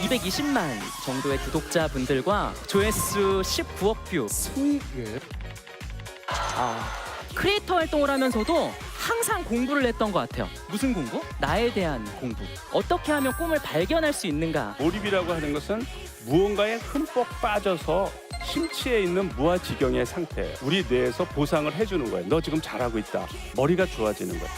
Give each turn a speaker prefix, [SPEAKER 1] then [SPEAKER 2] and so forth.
[SPEAKER 1] 220만 정도의 구독자분들과 조회수 19억 뷰.
[SPEAKER 2] 수익을
[SPEAKER 1] 아, 크리에이터 활동을 하면서도 항상 공부를 했던 것 같아요. 무슨 공부? 나에 대한 공부. 어떻게 하면 꿈을 발견할 수 있는가?
[SPEAKER 3] 몰입이라고 하는 것은 무언가에 흠뻑 빠져서 심취해 있는 무아지경의 상태. 우리 뇌에서 보상을 해주는 거예요. 너 지금 잘하고 있다. 머리가 좋아지는 거예요.